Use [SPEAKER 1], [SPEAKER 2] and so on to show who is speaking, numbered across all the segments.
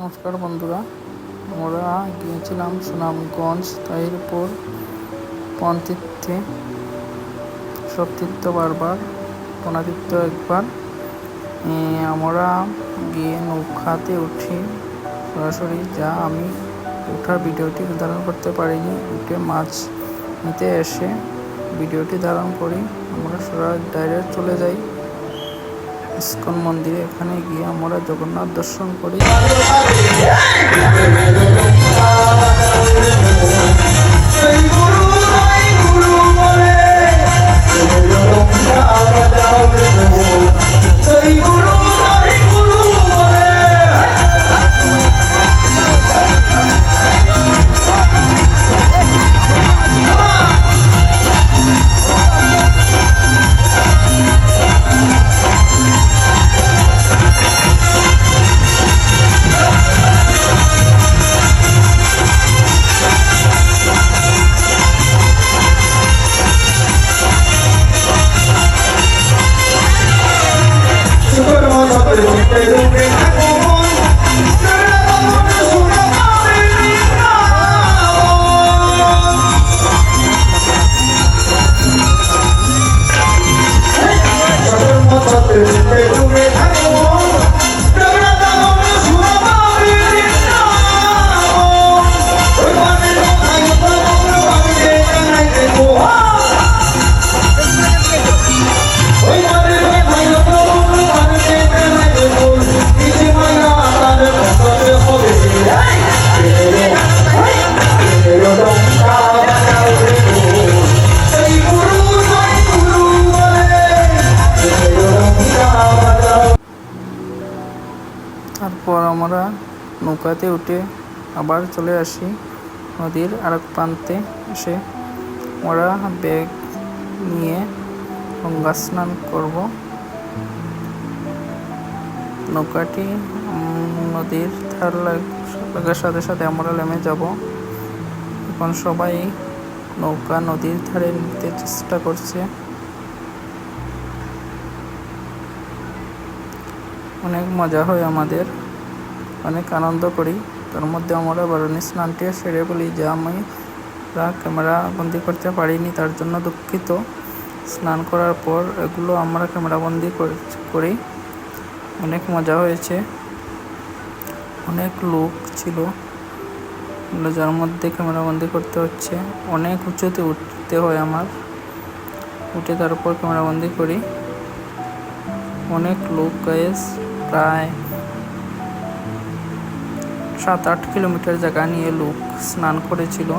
[SPEAKER 1] নমস্কার বন্ধুরা, আমরা গিয়েছিলাম সুনামগঞ্জ তাহিরপুর পনতীর্থে সতীর্থ বারবার পনাতীর্থ একবার। আমরা গিয়ে নৌকাতে উঠি। সরাসরি যা আমি ওঠার ভিডিওটি ধারণ করতে পারিনি, উঠে মাছ নিতে এসে ভিডিওটি ধারণ করি। আমরা সরাসরি ডাইরেক্ট চলে যাই। ইস্কন মন্দিরে এখানে গিয়ে আমরা জগন্নাথ দর্শন করি। তারপর আমরা নৌকাতে উঠে আবার চলে আসি নদীর আরেক প্রান্তে এসে আমরা ব্যাগ নিয়ে গঙ্গা স্নান করব। নৌকাটি নদীর ধার লাগার সাথে সাথে আমরা নেমে যাব। এখন সবাই নৌকা নদীর ধারে নিতে চেষ্টা করছে। অনেক মজা হয় আমাদের। অনেক আনন্দ করি। তার মধ্যে আমরা বারণী স্নানটি সেরে বলি যে আমি ক্যামেরা বন্দি করতে পারিনি, তার জন্য দুঃখিত। স্নান করার পর এগুলো আমরা ক্যামেরা বন্দি করি অনেক মজা হয়েছে। অনেক লোক ছিল। যার মধ্যে ক্যামেরা বন্দি করতে হচ্ছে। অনেক উঁচুতে উঠতে হয় আমার। উঠে তারপর ক্যামেরা বন্দি করি। অনেক লোক গায়েস প্রায় সাত আট কিলোমিটার জায়গা নিয়ে লোক স্নান করেছিল।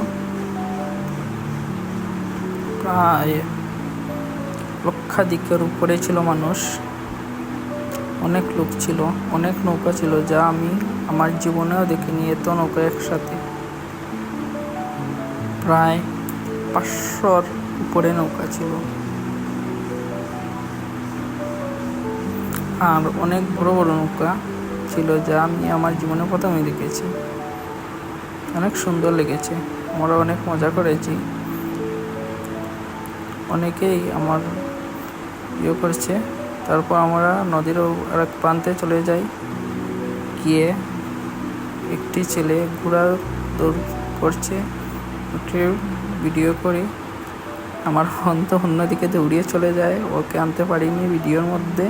[SPEAKER 1] প্রায় লক্ষাধিকের উপরে ছিল মানুষ। অনেক লোক ছিল, অনেক নৌকা ছিল যা আমি আমার জীবনেও দেখিনি এত নৌকা একসাথে। প্রায় পাঁচশোর উপরে নৌকা ছিল। আর অনেক বড় বড় নৌকা। ছিল যা আমি আমার জীবনে প্রথমে দেখেছি। অনেক সুন্দর লেগেছে। আমরা অনেক মজা করেছি। অনেকেই আমার ইয়ে করছে। তারপর আমরা নদীর আরেক প্রান্তে চলে যাই। গিয়ে একটি ছেলে ঘোড়ার দৌড় করছে। উঠে ভিডিও করি আমার ফোন তো অন্যদিকে দৌড়িয়ে চলে যায়। ওকে আনতে পারিনি ভিডিওর মধ্যে।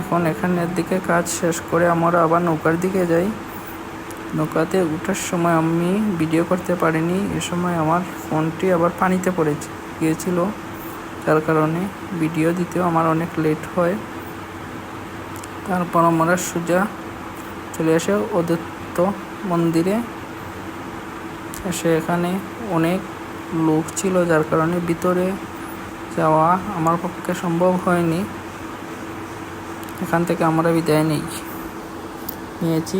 [SPEAKER 1] এখন এখানের দিকে কাজ শেষ করে আমরা আবার নৌকার দিকে যাই। নৌকাতে উঠার সময় আমি ভিডিও করতে পারিনি, এ সময় আমার ফোনটি আবার পানিতে পড়ে গিয়েছিল। যার কারণে ভিডিও দিতেও আমার অনেক লেট হয়। তারপর আমরা সোজা চলে আসে অদত্ত মন্দিরে। এসে এখানে অনেক লোক ছিল, যার কারণে ভিতরে যাওয়া আমার পক্ষে সম্ভব হয়নি। এখান থেকে আমরা বিদায় নেই। নিয়েছি।